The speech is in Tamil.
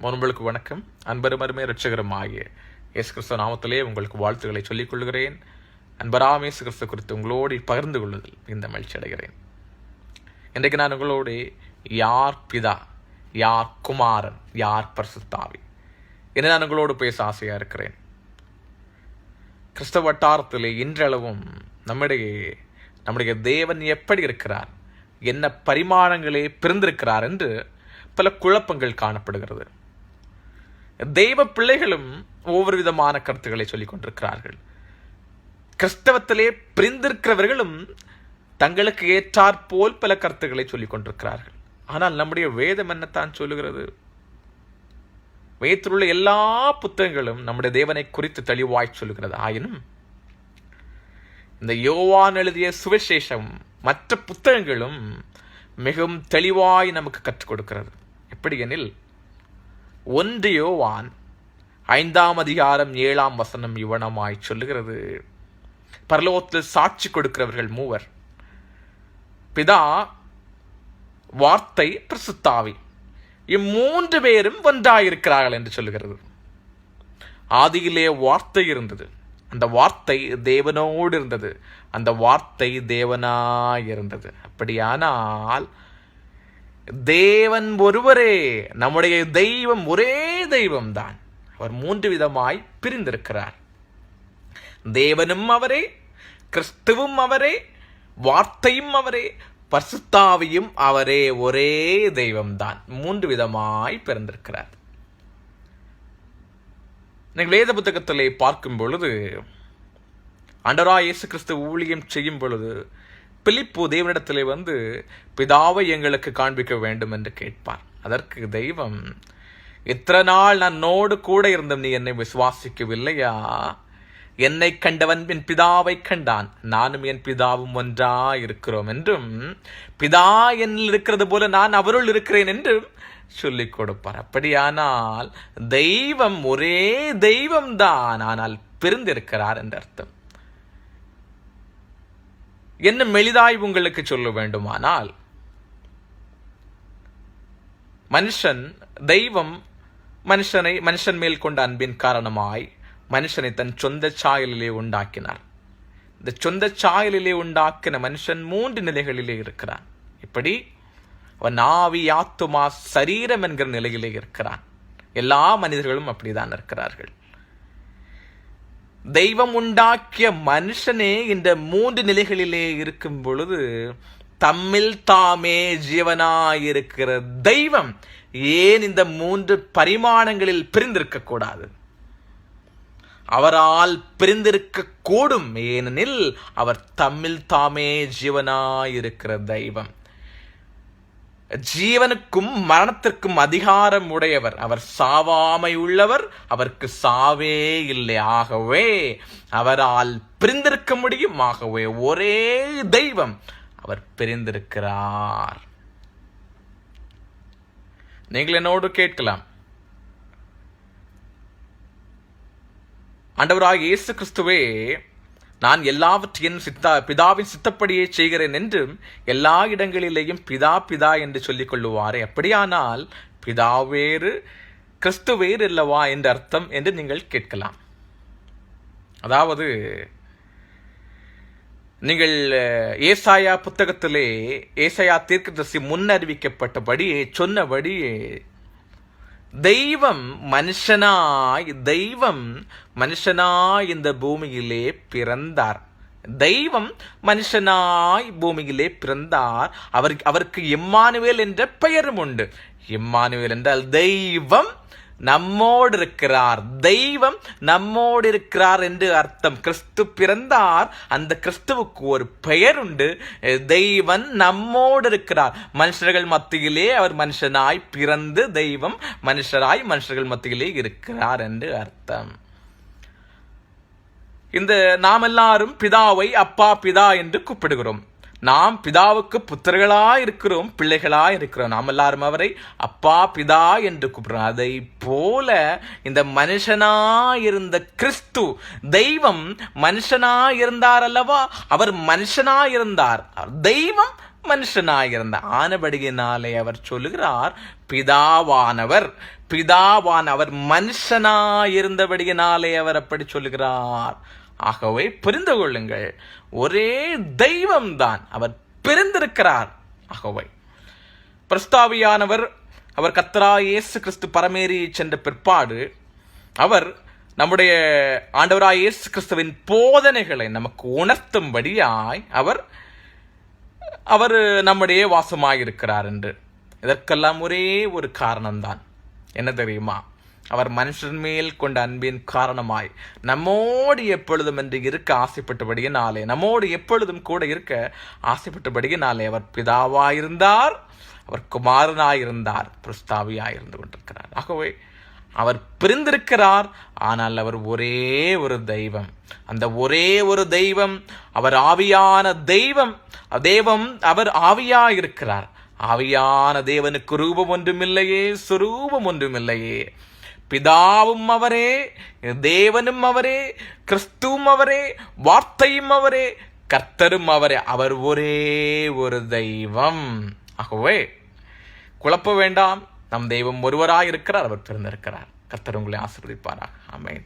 உங்களுக்கு வணக்கம். அன்பரும் அருமை ரட்சகரும் ஆகிய இயேசு கிறிஸ்துவ நாமத்திலே உங்களுக்கு வாழ்த்துக்களை சொல்லிக் கொள்கிறேன். அன்பராம் இயேசு கிறிஸ்து குறித்து உங்களோடு பகிர்ந்து கொள்வதில் இந்த மகிழ்ச்சி அடைகிறேன். இன்றைக்கு நான் உங்களோடு யார் பிதா யார் குமாரன் யார் பரிசுத்தாவி என்று நான் உங்களோடு பேச ஆசையாக இருக்கிறேன். கிறிஸ்தவ வட்டாரத்திலே இன்றளவும் நம்முடைய நம்முடைய தேவன் எப்படி இருக்கிறார் என்ன பரிமாணங்களே பிறந்திருக்கிறார் என்று பல குழப்பங்கள் காணப்படுகிறது. தெய்வ பிள்ளைகளும் ஒவ்வொரு விதமான கருத்துக்களை சொல்லிக் கொண்டிருக்கிறார்கள். கிறிஸ்தவத்திலே பிரிந்திருக்கிறவர்களும் தங்களுக்கு ஏற்றாற் போல் பல கருத்துக்களை சொல்லிக் கொண்டிருக்கிறார்கள். ஆனால் நம்முடைய வேதம் என்னத்தான் சொல்லுகிறது? வேத்திலுள்ள உள்ள எல்லா புத்தகங்களும் நம்முடைய தேவனை குறித்து தெளிவாய் சொல்லுகிறது ஆயினும் இந்த யோவான் எழுதிய சுவிசேஷம் மற்ற புத்தகங்களும் மிகவும் தெளிவாய் நமக்கு கற்றுக் கொடுக்கிறது. எப்படி எனில் ஒன்று யோவான் ஐந்தாம் அதிகாரம் ஏழாம் வசனம் இவனமாய் சொல்லுகிறது. பரலோகத்தில் சாட்சி கொடுக்கிறவர்கள் மூவர். பிதா வார்த்தை பிரசுத்தாவி இம்மூன்று பேரும் ஒன்றாயிருக்கிறார்கள் என்று சொல்லுகிறது. ஆதியிலே வார்த்தை இருந்தது. அந்த வார்த்தை தேவனோடு இருந்தது. அந்த வார்த்தை தேவனாய் இருந்தது அப்படியானால் தேவன் ஒருவரே நம்முடைய தெய்வம் ஒரே தெய்வம் தான் அவர் மூன்று விதமாய் பிரிந்திருக்கிறார். தேவனும் அவரே கிறிஸ்துவும் அவரே வார்த்தையும் அவரே பசுத்தாவியும் அவரே ஒரே தெய்வம்தான். மூன்று விதமாய் பிறந்திருக்கிறார். நீங்கள் வேத புத்தகத்திலே பார்க்கும் பொழுது அண்டரா இயேசு கிறிஸ்து ஊழியம் செய்யும் பொழுது பிலிப்பு தேவனிடத்திலே வந்து பிதாவை எங்களுக்கு காண்பிக்க வேண்டும் என்று கேட்பார். அதற்கு தெய்வம் இத்தனை நாள் நான் நோடு கூட இருந்தும் நீ என்னை விசுவாசிக்கவில்லையா? என்னை கண்டவன் என் பிதாவை கண்டான். நானும் என் பிதாவும் ஒன்றா இருக்கிறோம் என்றும் பிதா என்னில் இருக்கிறது போல நான் அவருள் இருக்கிறேன் என்றும் சொல்லிக் கொடுப்பார். அப்படியானால் தெய்வம் ஒரே தெய்வம்தான். ஆனால் பிரிந்திருக்கிறார் என்று அர்த்தம். என்ன மெலிதாய் உங்களுக்கு சொல்ல வேண்டுமானால் மனுஷன் தெய்வம் மனுஷனை மனுஷன் மேல் கொண்ட அன்பின் காரணமாய் மனுஷனை தன் சொந்த சாயலிலே உண்டாக்கினார். இந்த சொந்த சாயலிலே உண்டாக்கின மனுஷன் மூன்று நிலைகளிலே இருக்கிறான். இப்படி அவன் ஆவி ஆத்துமா சரீரம் என்கிற நிலையிலே இருக்கிறான். எல்லா மனிதர்களும் அப்படிதான் இருக்கிறார்கள். தெய்வம் உண்டாக்கிய மனுஷனே இந்த மூன்று நிலைகளிலே இருக்கும் பொழுது தம்மில் தாமே ஜீவனாயிருக்கிற தெய்வம் ஏன் இந்த மூன்று பரிமாணங்களில் பிரிந்திருக்க கூடாது அவரால் பிரிந்திருக்க கூடும் ஏனெனில் அவர் தம்மில் தாமே ஜீவனாயிருக்கிற தெய்வம். ஜீவனுக்கும் மரணத்திற்கும் அதிகாரம் உடையவர். அவர் சாவாமை உள்ளவர் அவருக்கு சாவே இல்லை. ஆகவே அவரால் பிரிந்திருக்க முடியும். ஆகவே ஒரே தெய்வம் அவர் பிரிந்திருக்கிறார். நீங்கள் என்னோடு கேட்கலாம். ஆண்டவராக இயேசு கிறிஸ்துவே நான் எல்லாவற்றையும் சித்தா பிதாவின் சித்தப்படியே செய்கிறேன் என்றும் எல்லா இடங்களிலேயும் பிதா பிதா என்று சொல்லிக் கொள்ளுவாரே. அப்படியானால் பிதா வேறு கிறிஸ்து வேறு இல்லவா என்ற அர்த்தம் என்று நீங்கள் கேட்கலாம். அதாவது நீங்கள் ஏசாயா புத்தகத்திலே ஏசாயா தீர்க்கதரிசி முன்னறிவிக்கப்பட்டபடியே சொன்னபடியே தெய்வம் மனுஷனாய் தெய்வம் மனுஷனாய் இந்த பூமியிலே பிறந்தார். தெய்வம் மனுஷனாய் பூமியிலே பிறந்தார். அவர் அவருக்கு இம்மானுவேல் என்ற பெயரும் உண்டு. இம்மானுவேல் என்றால் தெய்வம் நம்மோடு இருக்கிறார் தெய்வம் நம்மோடு இருக்கிறார் என்று அர்த்தம். கிறிஸ்து பிறந்தார். அந்த கிறிஸ்துவுக்கு ஒரு பெயர் உண்டு தெய்வம் நம்மோடு இருக்கிறார் மனுஷர்கள் மத்தியிலே அவர் மனுஷனாய் பிறந்து தெய்வம் மனுஷராய் மனுஷர்கள் மத்தியிலே இருக்கிறார் என்று அர்த்தம். இந்த நாம் எல்லாரும் பிதாவை அப்பா பிதா என்று கூப்பிடுகிறோம். நாம் பிதாவுக்கு புத்திரர்களா இருக்கிறோம் பிள்ளைகளா இருக்கிறோம். நாம் எல்லாரும் அவரை அப்பா பிதா என்று கூப்பிடுறோம். அதை போல இந்த மனுஷனா இருந்த கிறிஸ்து தெய்வம் மனுஷனா இருந்தார் அல்லவா அவர் மனுஷனா இருந்தார் தெய்வம் மனுஷனாயிருந்த ஆனபடியினாலே அவர் சொல்லுகிறார் பிதாவானவர் பிதாவான் அவர் மனுஷனாயிருந்தபடியினாலே அவர் அப்படி சொல்லுகிறார். ஆகவே புரிந்து கொள்ளுங்கள் ஒரே தெய்வம்தான் அவர் பிரிந்திருக்கிறார் ஆகவே பிரஸ்தாவியானவர் அவர் கத்தரா இயேசு கிறிஸ்து பரமேறி சென்ற பிற்பாடு அவர் நம்முடைய ஆண்டவராய் இயேசு கிறிஸ்துவின் போதனைகளை நமக்கு உணர்த்தும்படியாய் அவர் அவர் நம்முடைய வாசமாயிருக்கிறார் என்று. இதற்கெல்லாம் ஒரே ஒரு காரணம்தான். என்ன தெரியுமா? அவர் மனுஷன் மேல் கொண்ட அன்பின் காரணமாய் நம்மோடு எப்பொழுதும் என்று இருக்க ஆசைப்பட்டபடியினாலே நம்மோடு எப்பொழுதும் கூட இருக்க ஆசைப்பட்டபடியினாலே அவர் பிதாவாயிருந்தார் அவர் குமாரனாயிருந்தார் பிரஸ்தாவியாயிருந்து கொண்டிருக்கிறார். ஆகவே அவர் பிரிந்திருக்கிறார் ஆனால் அவர் ஒரே ஒரு தெய்வம். அந்த ஒரே ஒரு தெய்வம் அவர் ஆவியான தெய்வம். தெய்வம் அவர் ஆவியாயிருக்கிறார். ஆவியான தேவனுக்கு ரூபம் ஒன்றுமில்லையே சுரூபம் ஒன்றுமில்லையே. பிதாவும் அவரே தேவனும் அவரே கிறிஸ்துவும் அவரே வார்த்தையும் அவரே கர்த்தரும் அவரே அவர் ஒரே ஒரு தெய்வம் ஆகவே குழப்ப வேண்டாம் நம் தெய்வம் ஒருவராக இருக்கிறார் அவர் பிறந்திருக்கிறார் கர்த்தர் உங்களை ஆசீர்வதிப்பாராக ஆமென்